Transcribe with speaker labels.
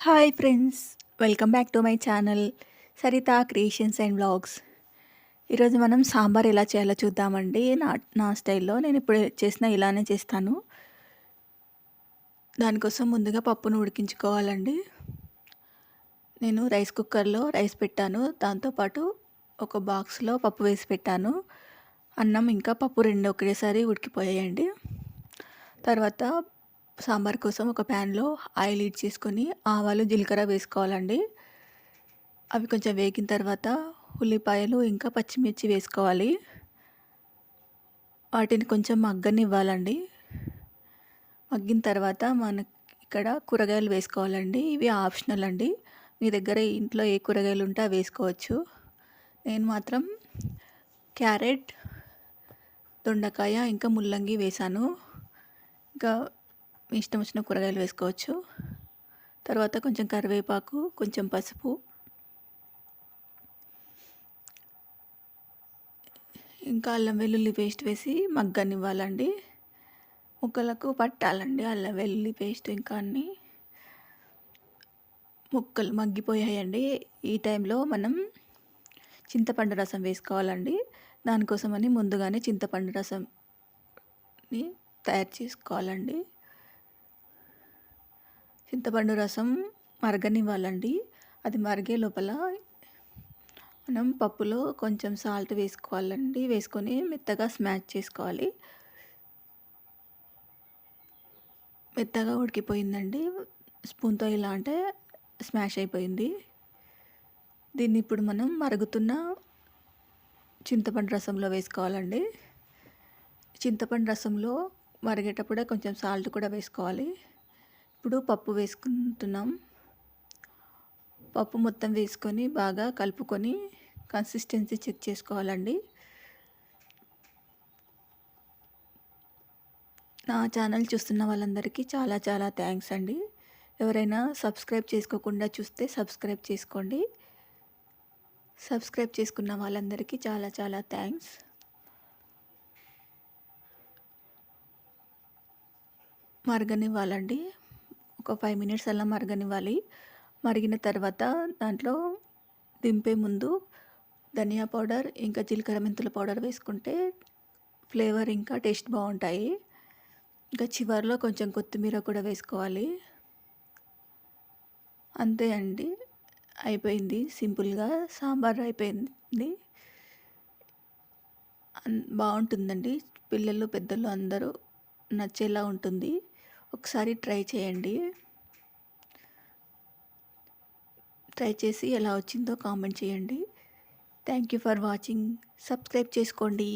Speaker 1: Hi friends welcome back to my channel Saritha creations and vlogs ఈరోజు మనం సాంబార్ ఎలా చేయాలో చూద్దామండి. నా నా స్టైల్లో నేను ఇప్పుడు చేసిన ఇలానే చేస్తాను. దానికోసం ముందుగా పప్పును ఉడికించుకోవాలండి. నేను రైస్ కుక్కర్లో రైస్ పెట్టాను. దాంతోపాటు ఒక బాక్స్లో పప్పు వేసి పెట్టాను. అన్నం ఇంకా పప్పు రెండు ఒకేసారి ఉడికిపోయాయండి. తర్వాత సాంబార్ కోసం ఒక ప్యాన్లో ఆయిల్ హీట్ చేసుకొని ఆవాలు జీలకర్ర వేసుకోవాలండి. అవి కొంచెం వేగిన తర్వాత ఉల్లిపాయలు ఇంకా పచ్చిమిర్చి వేసుకోవాలి. వాటిని కొంచెం మగ్గనివ్వాలండి. మగ్గిన తర్వాత మనకి ఇక్కడ కూరగాయలు వేసుకోవాలండి. ఇవి ఆప్షనల్ అండి. మీ దగ్గర ఇంట్లో ఏ కూరగాయలు ఉంటే అవి వేసుకోవచ్చు. నేను మాత్రం క్యారెట్ దొండకాయ ఇంకా ముల్లంగి వేసాను. ఇంకా మీ ఇష్టం వచ్చిన కూరగాయలు వేసుకోవచ్చు. తర్వాత కొంచెం కరివేపాకు కొంచెం పసుపు. ఇంకా అల్లం వెల్లుల్లి పేస్ట్ వేసి మగ్గనివ్వాలండి. ముక్కలకు పట్టాలండి అల్లం వెల్లుల్లి పేస్ట్ ఇంకా అన్నీ. ముక్కలు మగ్గిపోయాయండి. ఈ టైంలో మనం చింతపండు రసం వేసుకోవాలండి. దానికోసమని ముందుగానే చింతపండు రసంని తయారు చేసుకోవాలండి. చింతపండు రసం మరగనివ్వాలండి. అది మరిగే లోపల మనం పప్పులో కొంచెం సాల్ట్ వేసుకోవాలండి. వేసుకొని మెత్తగా స్మాష్ చేసుకోవాలి. మెత్తగా ఉడికిపోయిందండి. స్పూన్తో ఇలా అంటే స్మాష్ అయిపోయింది. దీన్ని ఇప్పుడు మనం మరుగుతున్న చింతపండు రసంలో వేసుకోవాలండి. చింతపండు రసంలో మరిగేటప్పుడే కొంచెం సాల్ట్ కూడా వేసుకోవాలి. ఇప్పుడు పప్పు వేసుకుంటున్నాం. పప్పు మొత్తం వేసుకొని బాగా కలుపుకొని కన్సిస్టెన్సీ చెక్ చేసుకోవాలండి. నా ఛానల్ చూస్తున్న వాళ్ళందరికీ చాలా చాలా థ్యాంక్స్ అండి. ఎవరైనా సబ్స్క్రైబ్ చేసుకోకుండా చూస్తే సబ్స్క్రైబ్ చేసుకోండి. సబ్స్క్రైబ్ చేసుకున్న వాళ్ళందరికీ చాలా చాలా థ్యాంక్స్ మరగనివ్వాలండి. ఒక ఫైవ్ మినిట్స్ అలా మరగనివ్వాలి. మరిగిన తర్వాత దాంట్లో దింపే ముందు ధనియా పౌడర్ ఇంకా జీలకర్ర మెంతుల పౌడర్ వేసుకుంటే ఫ్లేవర్ ఇంకా టేస్ట్ బాగుంటాయి. ఇంకా చివరిలో కొంచెం కొత్తిమీర కూడా వేసుకోవాలి. అంతే అండి. అయిపోయింది. సింపుల్గా సాంబార్ అయిపోయింది. బాగుంటుందండి. పిల్లలు పెద్దలు అందరూ నచ్చేలా ఉంటుంది. ఒకసారి ట్రై చేయండి. ట్రై చేసి ఎలా వచ్చిందో కామెంట్ చేయండి. Thank you for watching subscribe చేసుకోండి.